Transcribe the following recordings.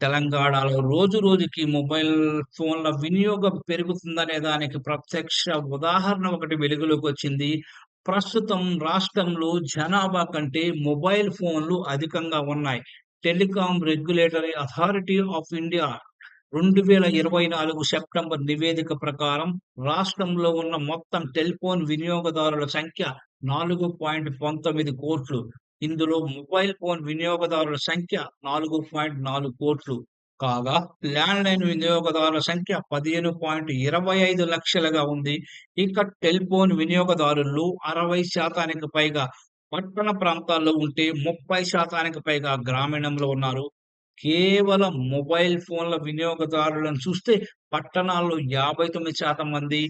తెలంగాణలో రోజు రోజుకి మొబైల్ ఫోన్ల వినియోగం పెరుగుతుందనే దానికి ప్రత్యక్ష ఉదాహరణ ఒకటి వెలుగులోకి వచ్చింది. ప్రస్తుతం రాష్ట్రంలో జనాభా కంటే మొబైల్ ఫోన్లు అధికంగా ఉన్నాయి. Telecom regulatory authority of India 2024 September నివేదిక ప్రకారం రాష్ట్రంలో ఉన్న మొత్తం టెలిఫోన్ వినియోగదారుల సంఖ్య 4.19 కోట్లు. ఇందులో మొబైల్ ఫోన్ వినియోగదారుల సంఖ్య 4.4 కోట్లు. కాగా ల్యాండ్‌లైన్ వినియోగదారుల సంఖ్య 15.25 లక్షలుగా ఉంది. ఇక టెలిఫోన్ వినియోగదారులు అరవై శాతానికి పైగా పట్టణ ప్రాంతాల్లో ఉంటే 30% పైగా గ్రామీణంలో ఉన్నారు. కేవలం మొబైల్ ఫోన్ల వినియోగదారులను చూస్తే పట్టణాల్లో 59% మంది,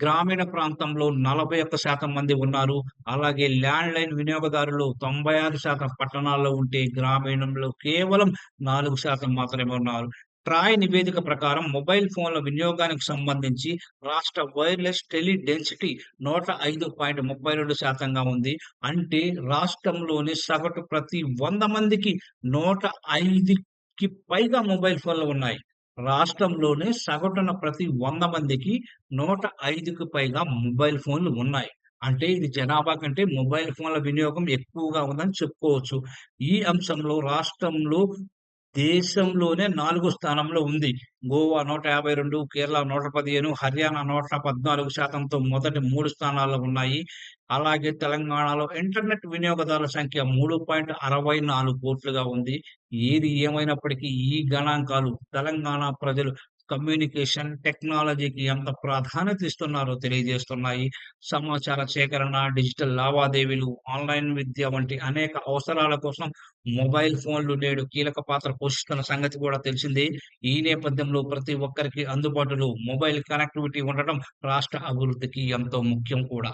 గ్రామీణ ప్రాంతంలో 41% మంది ఉన్నారు. అలాగే ల్యాండ్‌లైన్ వినియోగదారులు 96% పట్టణాల్లో ఉంటే గ్రామీణంలో కేవలం నాలుగు శాతం మాత్రమే ఉన్నారు. ట్రాయ్ నివేదిక ప్రకారం మొబైల్ ఫోన్ల వినియోగానికి సంబంధించి రాష్ట్ర వైర్లెస్ టెలి డెన్సిటీ నూట ఐదు పాయింట్ ముప్పై రెండు శాతంగా ఉంది. అంటే రాష్ట్రంలోని సగటు ప్రతి వంద మందికి 105కి పైగా మొబైల్ ఫోన్లు ఉన్నాయి. రాష్ట్రంలోనే సగటున ప్రతి వంద మందికి 105కి పైగా మొబైల్ ఫోన్లు ఉన్నాయి. అంటే ఇది జనాభా కంటే మొబైల్ ఫోన్ల వినియోగం ఎక్కువగా ఉందని చెప్పుకోవచ్చు. ఈ అంశంలో రాష్ట్రంలో దేశంలోనే నాలుగో స్థానంలో ఉంది. గోవా 152, కేరళ 115, హర్యానా 114%తో మొదటి మూడు స్థానాల్లో ఉన్నాయి. అలాగే తెలంగాణలో ఇంటర్నెట్ వినియోగదారుల సంఖ్య 3.64 కోట్లుగా ఉంది. ఏది ఏమైనప్పటికీ ఈ గణాంకాలు తెలంగాణ ప్రజలు కమ్యూనికేషన్ టెక్నాలజీకి ఎంత ప్రాధాన్యత ఇస్తున్నారో తెలియజేస్తున్నాయి. సమాచార సేకరణ, డిజిటల్ లావాదేవీలు, ఆన్‌లైన్ విద్య వంటి అనేక అవసరాల కోసం మొబైల్ ఫోన్లు నేడు కీలక పాత్ర పోషిస్తున్న సంగతి కూడా తెలిసిందే. ఈ నేపథ్యంలో ప్రతి ఒక్కరికి అందుబాటులో మొబైల్ కనెక్టివిటీ ఉండటం రాష్ట్ర అభివృద్ధికి ఎంతో ముఖ్యం కూడా.